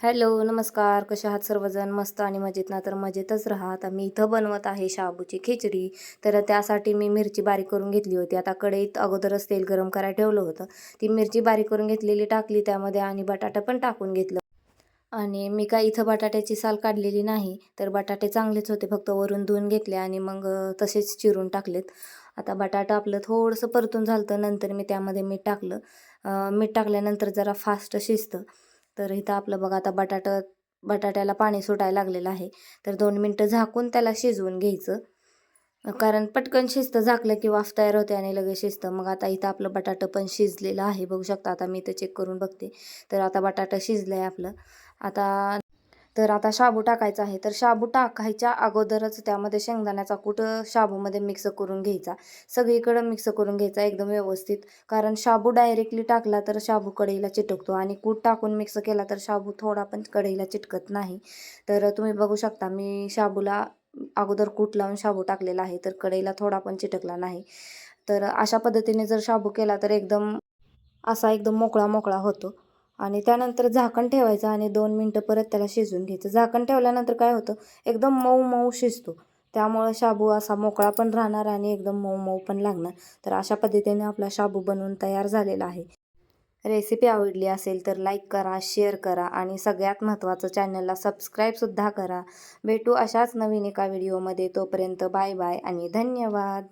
Hello नमस्कार. कसे आहात सर्वजण? मस्त आणि मजेत ना? तर मजेतच राहा आता मी इथं बनवत आहे शाबूची खिचडी. तर त्यासाठी मी मिरची बारीक करून घेतली होती. आता कढईत अगोदरच तेल गरम करायला ठेवलं होतं. ती मिरची बारीक करून घेतलेली टाकली त्यामध्ये आणि बटाटा पण टाकून घेतलं. आणि मी काय इथं बटाट्याची साल काढलेली नाही तर बटाटे चांगलेच होते. फक्त वरून धुवून घेतले आणि मग तसेच चिरून टाकलेत. आता बटाटा आपलं थोडंसं परतून झालं नंतर मी त्यामध्ये मीठ टाकलं. मीठ टाकल्यानंतर जरा फास्ट शिजतं. तर इथं आपलं बघा आता बटाटा बटाट्याला पाणी सुटायला लागलेलं आहे. तर दोन मिनटं झाकून त्याला शिजवून घ्यायचं. कारण पटकन शिजतं झाकलं की वाफ तयार होते आणि लगेच शिजतं. मग आता इथं आपलं बटाटं पण शिजलेलं आहे. बघू शकता आता मी इथं चेक करून बघते. तर आता बटाटा शिजलं आहे आपलं. आता तर आता शाबू टाकायचा आहे. तर शाबू टाकायच्या अगोदरच त्यामध्ये शेंगदाण्याचा कूट शाबूमध्ये मिक्स करून घ्यायचा. सगळीकडं मिक्स करून घ्यायचा एकदम व्यवस्थित. कारण शाबू डायरेक्टली टाकला तर शाबू कढईला चिटकतो आणि कूट टाकून मिक्स केला तर शाबू थोडा पण कढईला चिटकत नाही. तर तुम्ही बघू शकता मी शाबूला अगोदर कूट लावून शाबू टाकलेला आहे तर कढईला थोडा पण चिटकला नाही. तर अशा पद्धतीने जर शाबू केला तर एकदम असा एकदम मोकळा मोकळा होतो. आणि त्यानंतर झाकण ठेवायचं आणि दोन मिनटं परत त्याला शिजवून घ्यायचं. झाकण ठेवल्यानंतर काय होतं? एकदम मऊ मऊ शिजतो. त्यामुळं शाबू असा मोकळा पण राहणार आणि एकदम मऊ मऊ पण लागणार. तर अशा पद्धतीने आपला शाबू बनवून तयार झालेला आहे. रेसिपी आवडली असेल तर लाईक करा शेअर करा आणि सगळ्यात महत्त्वाचं चॅनलला सबस्क्राईबसुद्धा करा. भेटू अशाच नवीन एका व्हिडिओमध्ये. तोपर्यंत बाय बाय आणि धन्यवाद.